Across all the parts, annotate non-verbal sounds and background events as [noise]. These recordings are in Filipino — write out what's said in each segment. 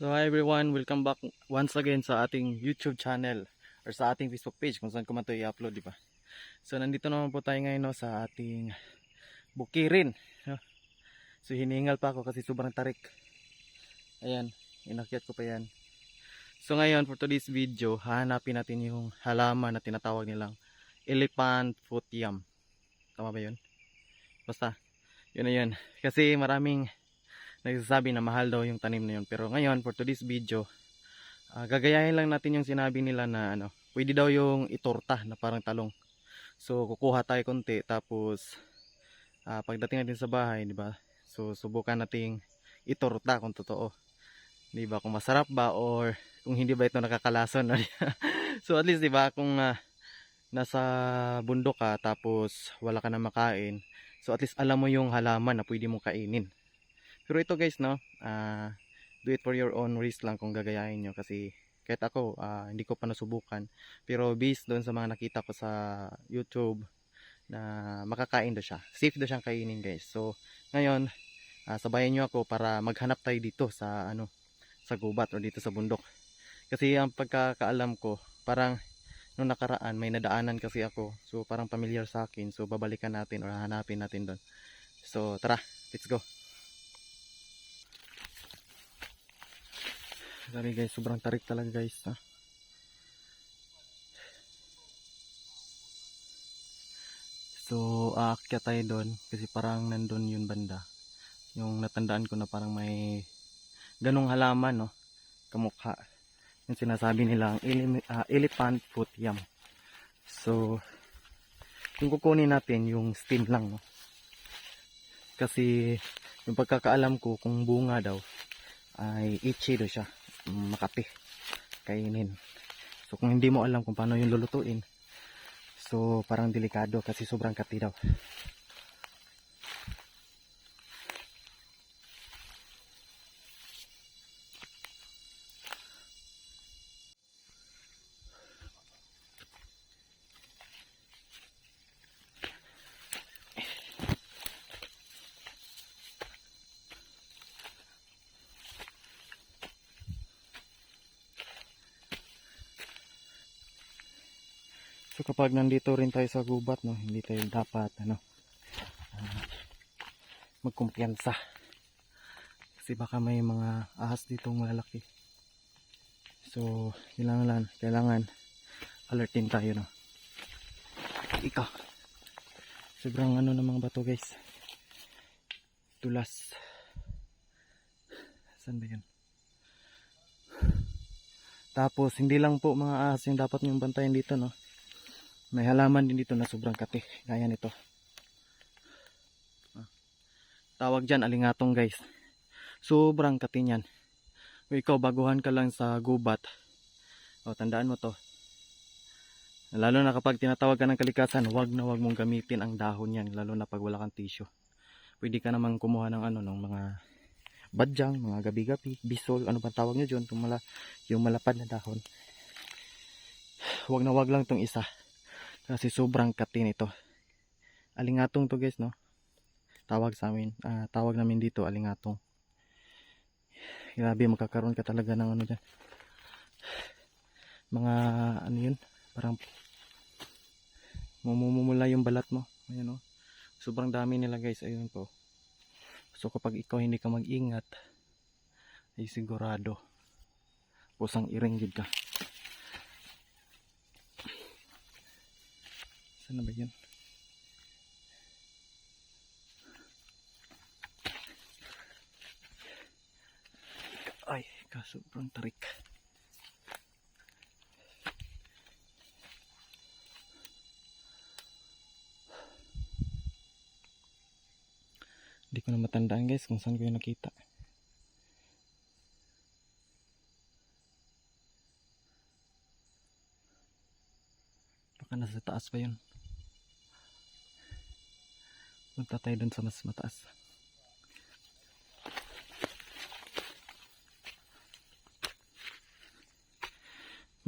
So hi everyone, welcome back once again sa ating YouTube channel or sa ating Facebook page kung saan ko man ito i-upload, di ba? So nandito naman po tayo ngayon no, sa ating bukirin. no? So hiningal pa ako kasi sobrang tarik. Ayan, inakyat ko pa yan. So ngayon for today's video, hahanapin natin yung halaman na tinatawag nilang elephant foot yam. Tama ba yun? Basta, yun na yun. Kasi maraming nagsasabi na mahal daw yung tanim na yun. Pero ngayon, for today's video, ah, gagayahin lang natin yung sinabi nila na ano, pwede daw yung itorta na parang talong. So, kukuha tayo konti, tapos ah, pagdating natin sa bahay, di ba? So, subukan nating itorta kung totoo. Di ba? Kung masarap ba or kung hindi ba ito nakakalason. [laughs] so, at least, di ba, kung ah, nasa bundok ka, tapos wala ka na makain, so at least alam mo yung halaman na pwede mong kainin. Pero ito guys, no, ah, do it for your own risk lang kung gagayahin nyo kasi kahit ako, ah, hindi ko pa nasubukan. Pero based doon sa mga nakita ko sa YouTube na makakain daw siya. Safe daw siyang kainin guys. So, ngayon, ah, sabayan nyo ako para maghanap tayo dito sa ano sa gubat o dito sa bundok. Kasi ang pagkakaalam ko, parang nung nakaraan may nadaanan kasi ako. So, parang familiar sa akin. So, babalikan natin or hanapin natin doon. So, tara, let's go. Sabi guys, sobrang tarik talaga guys. Ha? So, aakyat tayo doon kasi parang nandun yun banda. Yung natandaan ko na parang may ganong halaman, no? Kamukha. Yung sinasabi nilang ele- ah, elephant foot yam. So, yung kukunin natin yung stem lang, no? Kasi, yung pagkakaalam ko kung bunga daw, ay itchy daw siya makape kainin. So kung hindi mo alam kung paano yung lulutuin so parang delikado kasi sobrang kati daw So kapag nandito rin tayo sa gubat, no, hindi tayo dapat ano ah, magkumpiyansa. Kasi baka may mga ahas dito malalaki. So, kailangan kailangan alertin tayo no. Ika. Sobrang ano ng mga bato, guys. Tulas. Saan ba 'yan? Tapos, hindi lang po mga ahas yung dapat yung bantayan dito, no? May halaman din dito na sobrang kati. Gaya nito. Ah. Tawag dyan, alingatong guys. Sobrang kati niyan. Kung ikaw baguhan ka lang sa gubat. O, tandaan mo to. Lalo na kapag tinatawag ka ng kalikasan, wag na wag mong gamitin ang dahon yan. Lalo na pag wala kang tissue. Pwede ka namang kumuha ng ano, ng mga badyang, mga gabi-gabi, bisol, ano ba tawag nyo dyan? Yung, yung malapad na dahon. [sighs] Wag na wag lang tong isa. Kasi sobrang kati nito. Alingatong to guys, no? Tawag sa amin. ah, tawag namin dito, alingatong. Grabe, magkakaroon ka talaga ng ano dyan. Mga, ano yun? Parang, mumumula yung balat mo. Ayan, no? Sobrang dami nila guys. Ayun po. So, kapag ikaw hindi ka mag-ingat, ay sigurado. Pusang iringgid ka. Saan na ba yun? Ay, kaso sobrang tarik. Hindi ko na matandaan guys kung saan ko yung nakita. Baka nasa taas pa yun. Punta tayo dun sa mas mataas.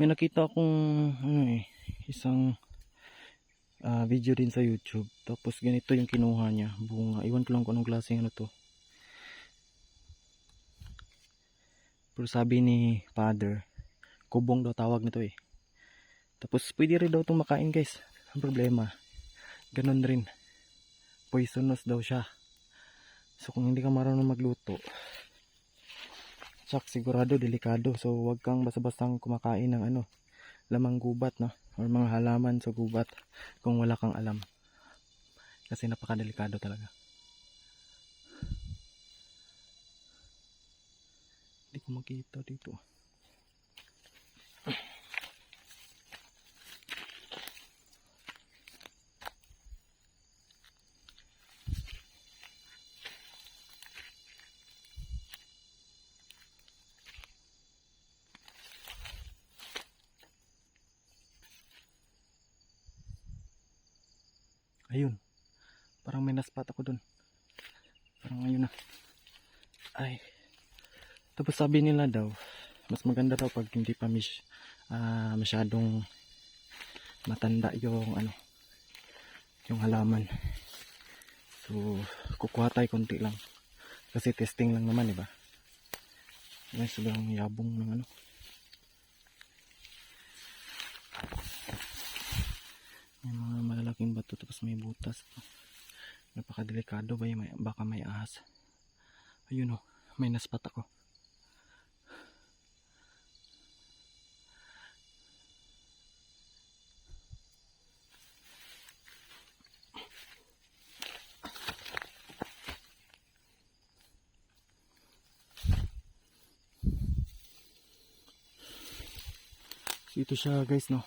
May nakita akong ano eh, isang ah, video din sa YouTube. Tapos ganito yung kinuha niya, bunga. Iwan ko lang kung anong klaseng ano to. Pero sabi ni father, kubong daw tawag nito eh. Tapos pwede rin daw itong makain guys. Ang problema, ganun rin. Poisonous daw siya. So kung hindi ka marunong magluto, tsak sigurado delikado. So wag kang basta-bastang kumakain ng ano, lamang gubat no or mga halaman sa gubat kung wala kang alam. Kasi napakadelikado talaga. Hindi ko makita dito. Ayun. Parang may naspat ako dun. Parang ayun na. Ay. Tapos sabi nila daw, mas maganda daw pag hindi pa mis, ah, masyadong matanda yung ano, yung halaman. So, kukuha tayo konti lang. Kasi testing lang naman, di ba? Ay, sobrang yabong ng ano. May mga malalaking bato tapos may butas. Napakadelikado ba yung baka may ahas. Ayun o, may naspat ako. So, ito siya guys no.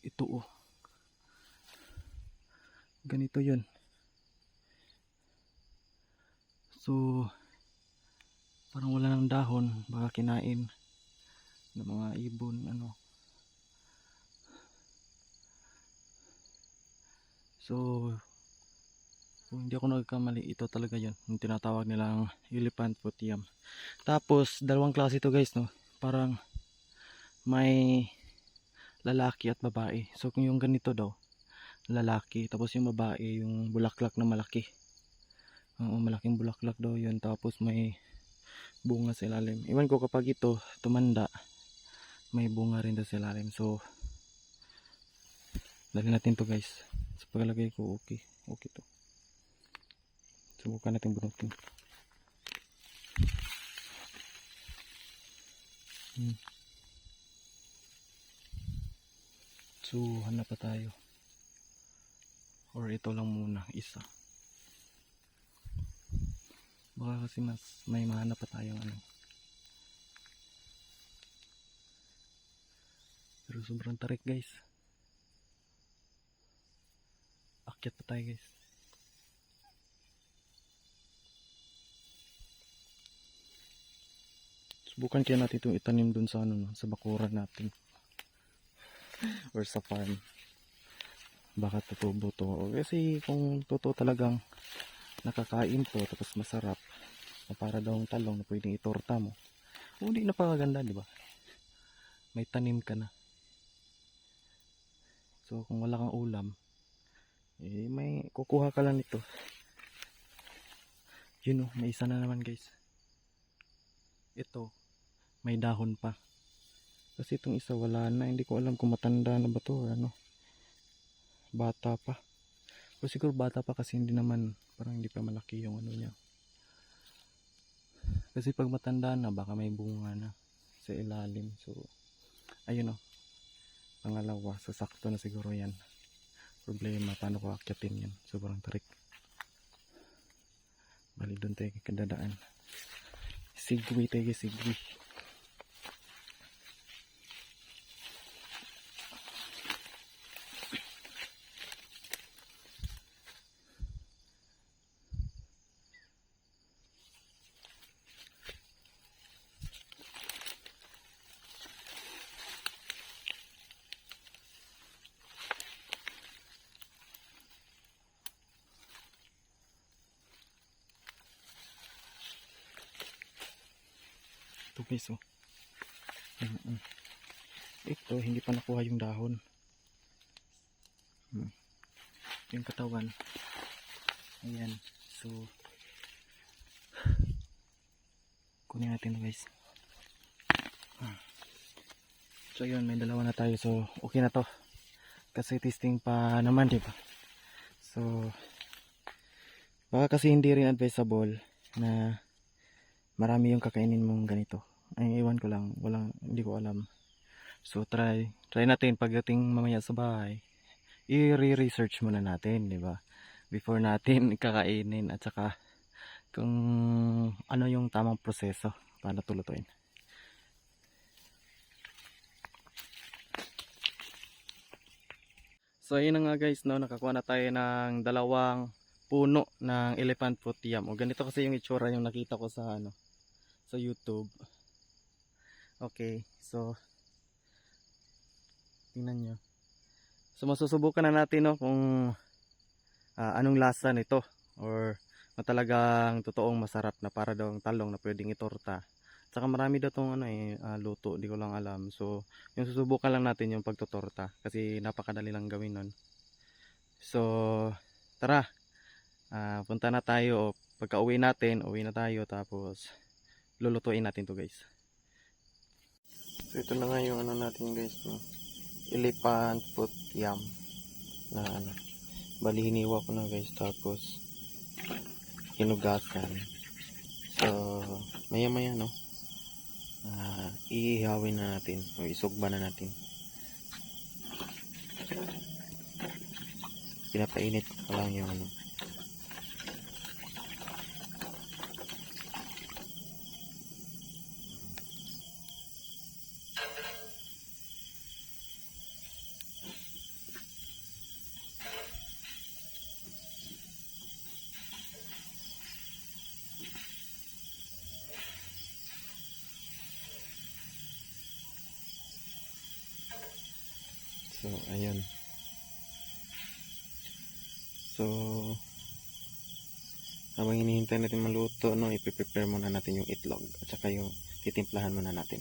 Ito oh. Ganito yun. So, parang wala ng dahon. Baka kinain ng mga ibon. Ano. So, kung hindi ako nagkamali, ito talaga yun. Yung tinatawag nilang elephant putiam. Tapos, dalawang klase ito guys, no? Parang may lalaki at babae. So kung yung ganito daw, lalaki, tapos yung babae, yung bulaklak na malaki. Oo, malaking bulaklak daw yun. Tapos may bunga sa ilalim. Iwan ko kapag ito tumanda, may bunga rin daw sa ilalim. So, dali natin to guys. Sa paglagay ko, okay. Okay to. Subukan natin bunutin. Hmm. So, hanap pa tayo. Or ito lang muna, isa. Baka kasi mas may mahanap pa tayong ano. Pero sobrang tarik guys. Akyat pa tayo guys. Subukan kaya natin itong itanim dun sa ano, no, sa bakuran natin [laughs] or sa farm. Baka tutubo to. Kasi kung totoo talagang nakakain to tapos masarap na para daw ang talong na pwedeng itorta mo o hindi napakaganda di ba? May tanim ka na. So kung wala kang ulam eh may kukuha ka lang nito. Yun o may isa na naman guys. Ito may dahon pa kasi itong isa wala na. Hindi ko alam kung matanda na ba to ano. Bata pa. O siguro bata pa kasi hindi naman parang hindi pa malaki yung ano niya. Kasi pag matanda na baka may bunga na sa ilalim. So ayun o. Pangalawa, sasakto na siguro yan. Problema, paano ko akyatin yan? Sobrang tarik. Bali doon tayo kadadaan. Sigwi tayo, sigwi. Guys. Ito hindi pa nakuha yung dahon. Hmm. Yung katawan. Ayan. So Kunin natin guys. So yun, may dalawa na tayo. So okay na to. Kasi testing pa naman, di ba? So baka kasi hindi rin advisable na marami yung kakainin mong ganito. Ay, iwan ko lang. Walang, hindi ko alam. So try, try natin pagdating mamaya sa bahay. I-research muna natin, di ba? Before natin [laughs] kakainin at saka kung ano yung tamang proseso para tulutuin. So ayun nga guys, no, nakakuha na tayo ng dalawang puno ng elephant fruit yam. O ganito kasi yung itsura yung nakita ko sa ano sa YouTube. Okay, so tingnan nyo. So masusubukan na natin no kung ah, anong lasa nito or na talagang totoong masarap na para daw ang talong na pwedeng itorta. Tsaka marami daw tong ano eh, ah, luto, di ko lang alam. So, yung susubukan lang natin yung pagtotorta kasi napakadali lang gawin nun. So, tara. Ah, punta na tayo pagka uwi natin, uwi na tayo tapos lulutuin natin to guys. So, ito na nga yung ano natin guys, no? elephant foot yam na ano. Bali ko na guys tapos hinugasan. So, maya maya no. Ah, iihawin na natin o isugba na natin. Pinapainit ko lang yung ano. So, ayun. So, habang hinihintay natin maluto, no, ipiprepare muna natin yung itlog at saka yung titimplahan muna natin.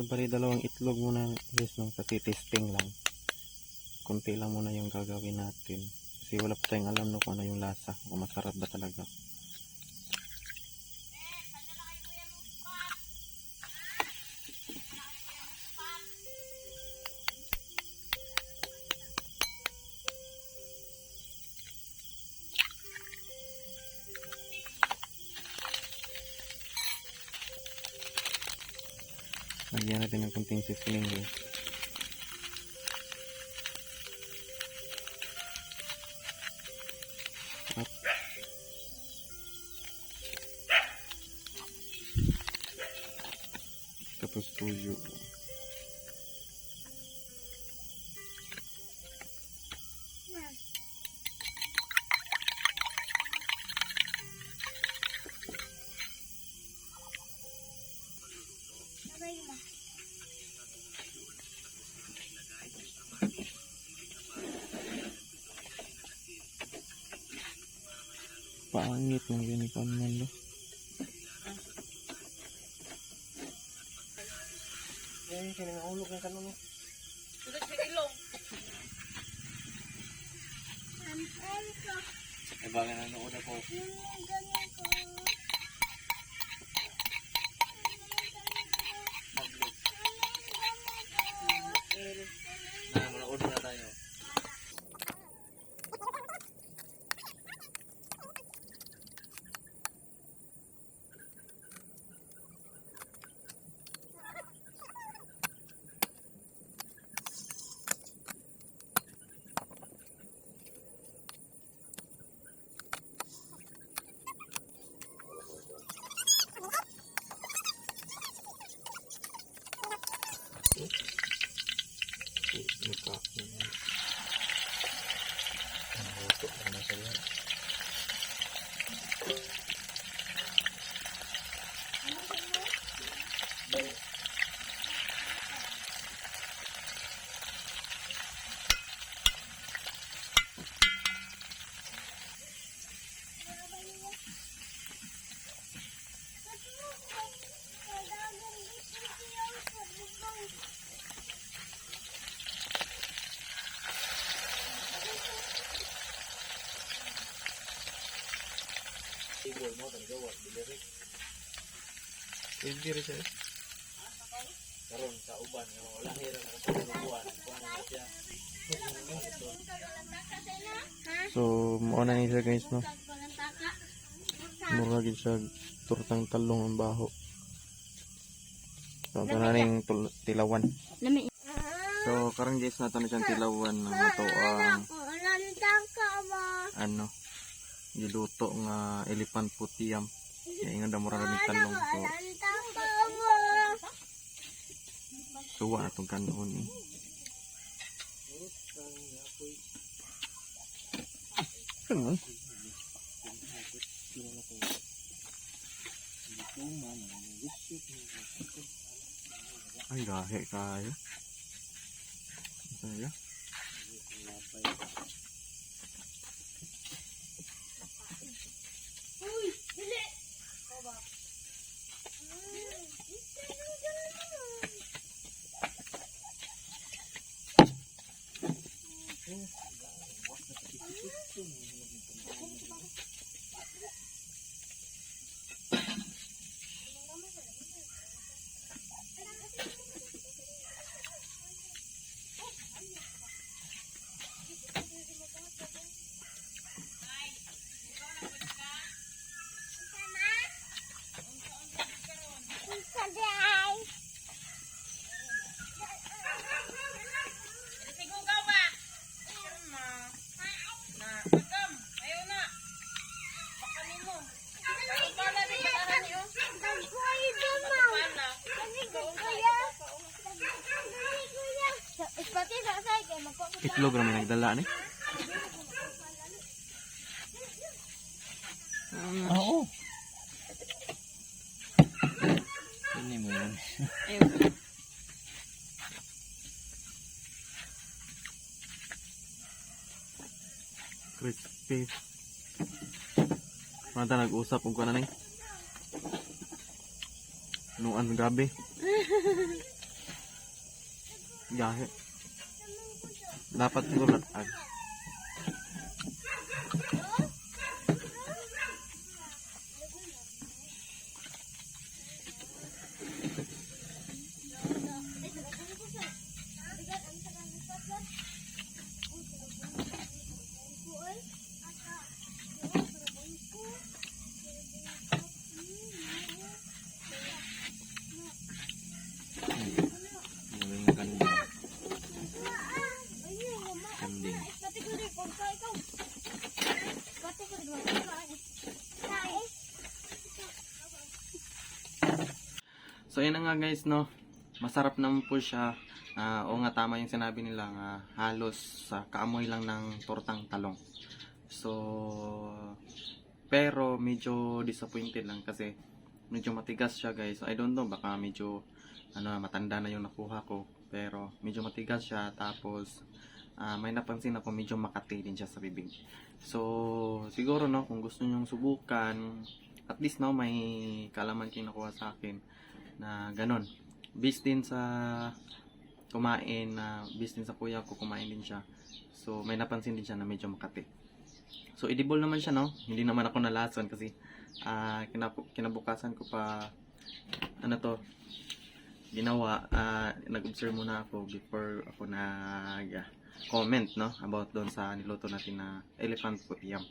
So, bali dalawang itlog muna guys, no, kasi testing lang. Kunti lang muna yung gagawin natin. Kasi wala pa tayong alam no, kung ano yung lasa, kung masarap ba talaga. Lagyan natin ng kunting seasoning guys. Paangit ng naman lo. Ay, kinangahulog ng kanon no. Ay, bagay na noon ako. Ah, manood na tayo. Mukha. Naluto edible mo dili rin. Pwede rin siya. Karon sa uban nga wala hira na sa buwan, kuan na siya. So, mo na ni siya guys no. Mura gid siya turtang talong ang baho. So, ito na ning tul- tilawan. So, karon guys nato na siyang tilawan na mato ang ano giluto nga elephant putiyam. Kaya ingon na mura na ning talong. So, suwa na itong kanon eh. Ano? Ay, gahe kayo. Ano Itlog naman nagdala ni. Oo. Ini mo yun. Crispy. Mata nag-usap kung kanan Nuan gabi. [laughs] Gahe. Dapat siguro latag. So na nga guys no. Masarap naman po siya. Ah, o nga tama yung sinabi nila nga halos sa kaamoy lang ng tortang talong. So pero medyo disappointed lang kasi medyo matigas siya guys. I don't know baka medyo ano matanda na yung nakuha ko pero medyo matigas siya tapos ah, may napansin ako medyo makati din siya sa bibig. So siguro no kung gusto niyo subukan at least no may kalaman kayo nakuha sa akin na ganon. Based din sa kumain na based din sa kuya ko kumain din siya. So may napansin din siya na medyo makati. So edible naman siya no. Hindi naman ako nalason kasi kinapu- kinabukasan ko pa ano to ginawa ah, nag-observe muna ako before ako nag ah, comment no about doon sa niluto natin na elephant foot yam.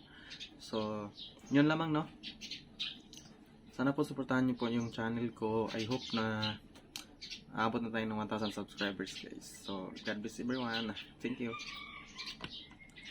So yun lamang no. Sana po suportahan niyo po yung channel ko. I hope na aabot na tayo ng 1,000 subscribers guys. So God bless everyone. Thank you.